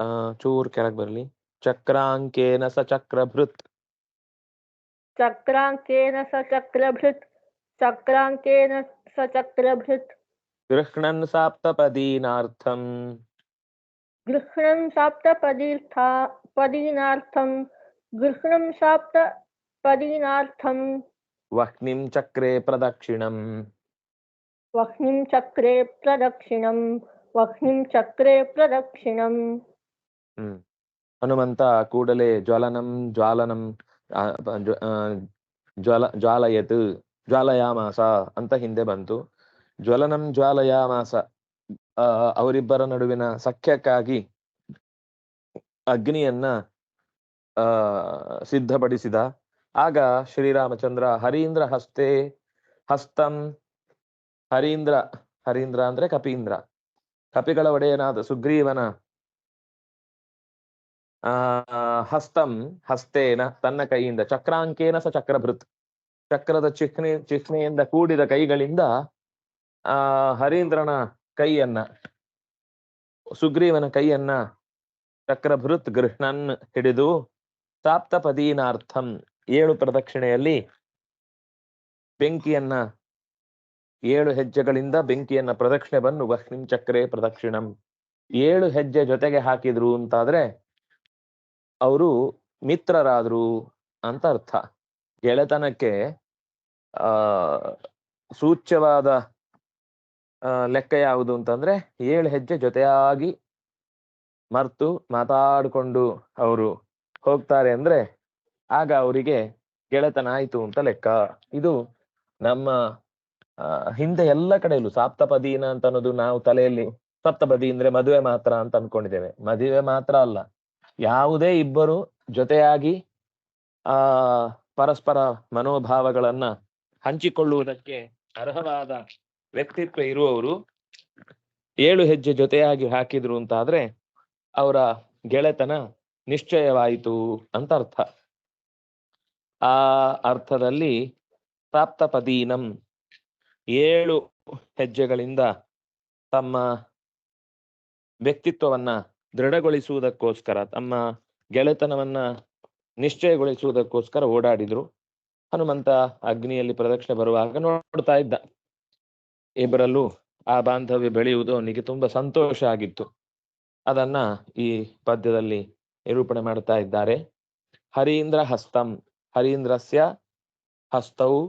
ಆ ಚೂರ್ ಕೆಳಗ್ ಬರ್ಲಿ ಚಕ್ರಾಂಕೇನ ಸ ಚಕ್ರಭೃತ್ चक्राङ्केन स चक्रभृत् चक्राङ्केन स चक्रभृत् ಗೃಹ್ಣನ್ ಸಾಪ್ತಪದೀನಾರ್ಥಂ गृह्णं सप्तपदीर्था पदीनार्थं गृह्णं सप्तपदीनार्थं ವಹ್ನಿಂ ಚಕ್ರೆ ಪ್ರದಕ್ಷಿಣಂ वह्निं चक्रे प्रदक्षिणं वह्निं चक्रे प्रदक्षिणम् ಹ್ಮ್. ಹನುಮಂತ ಕೂಡಲೇ ಜ್ವಲನಂ, ಜ್ವಾಲನಂ ಜ್ವಾಲಯತ್, ಜ್ವಾಲಯಾಮಾಸ ಅಂತ ಹಿಂದೆ ಬಂತು. ಜ್ವಲನಂ, ಜ್ವಾಲಯಾಮಾಸ ಅವರಿಬ್ಬರ ನಡುವಿನ ಸಖ್ಯಕ್ಕಾಗಿ ಅಗ್ನಿಯನ್ನ ಸಿದ್ಧಪಡಿಸಿದ. ಆಗ ಶ್ರೀರಾಮಚಂದ್ರ, ಹರೀಂದ್ರ ಹಸ್ತೆ, ಹಸ್ತಂ, ಹರೀಂದ್ರ ಹರೀಂದ್ರ ಅಂದ್ರೆ ಕಪೀಂದ್ರ. ಕಪಿಗಳ ಒಡೆಯನಾದ ಸುಗ್ರೀವನ ಹಸ್ತಂ, ಹಸ್ತೇನ, ತನ್ನ ಕೈಯಿಂದ, ಚಕ್ರಾಂಕೇನ ಸ ಚಕ್ರಭೃತ್. ಚಕ್ರದ ಚಿಹ್ನೆ, ಚಿಹ್ನೆಯಿಂದ ಕೂಡಿದ ಕೈಗಳಿಂದ, ಆ, ಹರೀಂದ್ರನ ಕೈಯನ್ನ, ಸುಗ್ರೀವನ ಕೈಯನ್ನ ಚಕ್ರಭೃತ್ ಗೃಹ್ಣನ್ ಹಿಡಿದು ಸಾಪ್ತಪದೀನಾರ್ಥಂ ಏಳು ಪ್ರದಕ್ಷಿಣೆಯಲ್ಲಿ ಬೆಂಕಿಯನ್ನ ಏಳು ಹೆಜ್ಜೆಗಳಿಂದ ಬೆಂಕಿಯನ್ನ ಪ್ರದಕ್ಷಿಣೆ ಬಂದು ವಹ್ನಿಂ ಚಕ್ರೆ ಪ್ರದಕ್ಷಿಣಂ. ಏಳು ಹೆಜ್ಜೆ ಜೊತೆಗೆ ಹಾಕಿದ್ರು ಅಂತಾದ್ರೆ ಅವರು ಮಿತ್ರರಾದ್ರು ಅಂತ ಅರ್ಥ. ಗೆಳೆತನಕ್ಕೆ, ಆ, ಸೂಚ್ಯವಾದ ಲೆಕ್ಕ ಯಾವುದು ಅಂತಂದ್ರೆ ಏಳು ಹೆಜ್ಜೆ ಜೊತೆಯಾಗಿ ಮರ್ತು ಮಾತಾಡಿಕೊಂಡು ಅವರು ಹೋಗ್ತಾರೆ ಅಂದ್ರೆ ಆಗ ಅವರಿಗೆ ಗೆಳೆತನ ಆಯ್ತು ಅಂತ ಲೆಕ್ಕ. ಇದು ನಮ್ಮ ಹಿಂದೆ ಎಲ್ಲ ಕಡೆಯಲ್ಲೂ ಸಾಪ್ತಪದೀನ ಅಂತ ಅನ್ನೋದು ನಾವು ತಲೆಯಲ್ಲಿ, ಸಪ್ತಪದಿ ಅಂದ್ರೆ ಮದುವೆ ಮಾತ್ರ ಅಂತ ಅನ್ಕೊಂಡಿದ್ದೇವೆ. ಮದುವೆ ಮಾತ್ರ ಅಲ್ಲ. ಯಾವುದೇ ಇಬ್ಬರು ಜೊತೆಯಾಗಿ, ಆ, ಪರಸ್ಪರ ಮನೋಭಾವಗಳನ್ನ ಹಂಚಿಕೊಳ್ಳುವುದಕ್ಕೆ ಅರ್ಹವಾದ ವ್ಯಕ್ತಿತ್ವ ಇರುವವರು ಏಳು ಹೆಜ್ಜೆ ಜೊತೆಯಾಗಿ ಹಾಕಿದ್ರು ಅಂತಾದ್ರೆ ಅವರ ಗೆಳೆತನ ನಿಶ್ಚಯವಾಯಿತು ಅಂತ ಅರ್ಥ. ಆ ಅರ್ಥದಲ್ಲಿ ಪ್ರಾಪ್ತಪದೀನಂ ಏಳು ಹೆಜ್ಜೆಗಳಿಂದ ತಮ್ಮ ವ್ಯಕ್ತಿತ್ವವನ್ನ ದೃಢಗೊಳಿಸುವುದಕ್ಕೋಸ್ಕರ ತಮ್ಮ ಗೆಳೆತನವನ್ನ ನಿಶ್ಚಯಗೊಳಿಸುವುದಕ್ಕೋಸ್ಕರ ಓಡಾಡಿದ್ರು. ಹನುಮಂತ ಅಗ್ನಿಯಲ್ಲಿ ಪ್ರದಕ್ಷಿಣೆ ಬರುವಾಗ ನೋಡ್ತಾ ಇದ್ದ. ಇಬ್ಬರಲ್ಲೂ ಆ ಬಾಂಧವ್ಯ ಬೆಳೆಯುವುದು ಅವನಿಗೆ ತುಂಬಾ ಸಂತೋಷ ಆಗಿತ್ತು. ಅದನ್ನ ಈ ಪದ್ಯದಲ್ಲಿ ನಿರೂಪಣೆ ಮಾಡ್ತಾ ಇದ್ದಾರೆ. ಹರೀಂದ್ರ ಹಸ್ತಂ, ಹರೀಂದ್ರಸ್ಯ ಹಸ್ತವು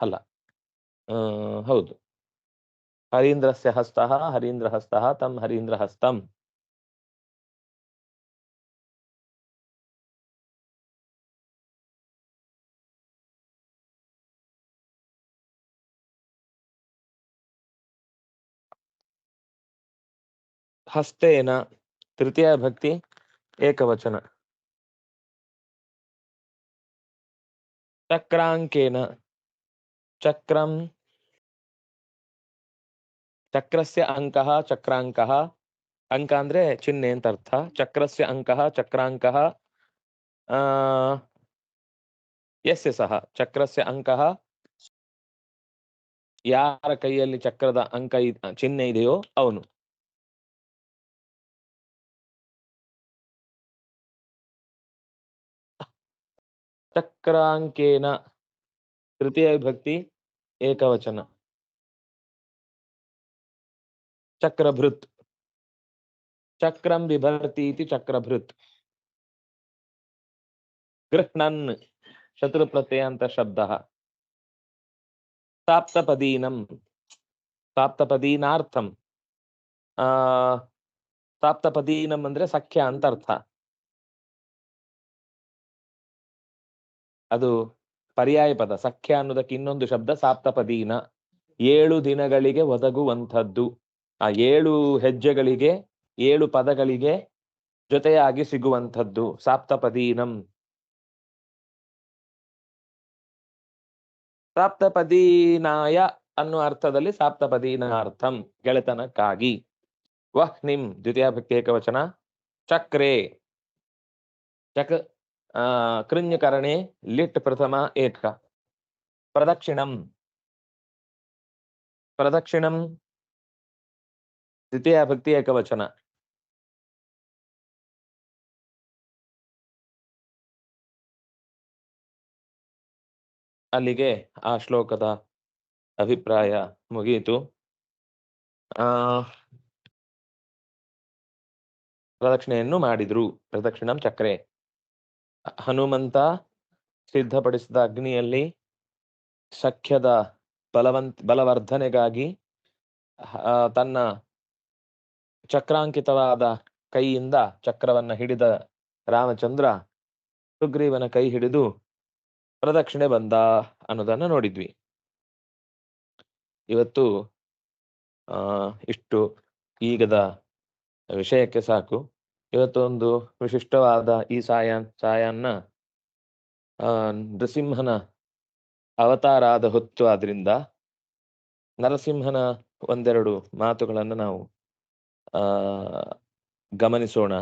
ಅಲ್ಲ ಹೌದು. ಹರೀಂದ್ರಸ್ಯ ಹಸ್ತಃ ಹರೀಂದ್ರ ಹಸ್ತಃ ತಂ ಹರೀಂದ್ರ ಹಸ್ತಂ ಹಸ್ತೇನ ತೃತೀಯ ಭಕ್ತಿ ಏಕವಚನ ಚಕ್ರಾಂಕೇನ ಚಕ್ರಂ ಚಕ್ರಸ್ಯ ಅಂಕಃ ಚಕ್ರಾಂಕಃ ಅಂಕ ಅಂದ್ರೆ ಚಿಹ್ನೆ ಅಂತ ಅರ್ಥ ಚಕ್ರಸ್ಯ ಅಂಕಃ ಚಕ್ರಾಂಕಃ ಆ ಯಸ್ಯ ಸಹ ಚಕ್ರಸ್ಯ ಅಂಕಃ ಯಾರ ಕೈಯಲ್ಲಿ ಚಕ್ರದ ಅಂಕ ಇದ್- ಚಿಹ್ನೆ ಇದೆಯೋ ಅವನು ಚಕ್ರಾಂಕೇನ ತೃತೀಯ ವಿಭಕ್ತಿ ಏಕವಚನ ಚಕ್ರಭೃತ್. ಚಕ್ರಂ ಬಿಭರ್ತಿ ಇತಿ ಚಕ್ರಭೃತ್. ಗೃಹ್ಣನ್ ಅಂತ ಶಬ್ದ. ಸಾಪ್ತಪದೀನಂ. ಸಾಪ್ತಪದೀನಾರ್ಥಂ. ಆ, ಸಾಪ್ತಪದೀನಂ ಅಂದ್ರೆ ಸಖ್ಯ ಅಂತ ಅರ್ಥ. ಅದು ಪರ್ಯಾಯ ಪದ. ಸಖ್ಯ ಅನ್ನೋದಕ್ಕೆ ಇನ್ನೊಂದು ಶಬ್ದ ಸಾಪ್ತಪದೀನ. ಏಳು ದಿನಗಳಿಗೆ ಒದಗುವಂಥದ್ದು. ಆ ಏಳು ಹೆಜ್ಜೆಗಳಿಗೆ, ಏಳು ಪದಗಳಿಗೆ ಜೊತೆಯಾಗಿ ಸಿಗುವಂಥದ್ದು. ಸಾಪ್ತಪದೀನಂ. ಸಾಪ್ತಪದೀನಾಯ ಅನ್ನುವ ಅರ್ಥದಲ್ಲಿ ಸಾಪ್ತಪದೀನಾರ್ಥಂ, ಗೆಳೆತನಕ್ಕಾಗಿ. ವಹ್ನಿಂ ದ್ವಿತೀಯ ಭಕ್ತಿ ಏಕವಚನ ಚಕ್ರೆ. ಚಕ್ ಕೃಣ್ಯಕರಣೆ ಲಿಟ್ ಪ್ರಥಮ ಏಕ. ಪ್ರದಕ್ಷಿಣಂ. ಪ್ರದಕ್ಷಿಣಂ. ದ್ವಿತೀಯ ಭಕ್ತಿ ಏಕವಚನ ಅಲ್ಲಿಗೆ ಆ ಶ್ಲೋಕದ ಅಭಿಪ್ರಾಯ ಮುಗಿಯಿತು. ಆ, ಪ್ರದಕ್ಷಿಣೆಯನ್ನು ಮಾಡಿದ್ರು. ಪ್ರದಕ್ಷಿಣ ಚಕ್ರೆ. ಹನುಮಂತ ಸಿದ್ಧಪಡಿಸಿದ ಅಗ್ನಿಯಲ್ಲಿ ಸಖ್ಯದ ಬಲವಂತ್, ಬಲವರ್ಧನೆಗಾಗಿ ತನ್ನ ಚಕ್ರಾಂಕಿತವಾದ ಕೈಯಿಂದ ಚಕ್ರವನ್ನ ಹಿಡಿದ ರಾಮಚಂದ್ರ ಸುಗ್ರೀವನ ಕೈ ಹಿಡಿದು ಪ್ರದಕ್ಷಿಣೆ ಬಂದ ಅನ್ನೋದನ್ನ ನೋಡಿದ್ವಿ. ಇವತ್ತು, ಆ, ಇಷ್ಟು ಈಗದ ವಿಷಯಕ್ಕೆ ಸಾಕು. ಇವತ್ತು ಒಂದು ವಿಶಿಷ್ಟವಾದ ಈ ಸಾಯ ಸಾಯನ್ನ, ಆ ನರಸಿಂಹನ ಅವತಾರ ಆದ ಹೊತ್ತು ಆದ್ರಿಂದ ನರಸಿಂಹನ ಒಂದೆರಡು ಮಾತುಗಳನ್ನು ನಾವು ಗಮನಿಸೋಣ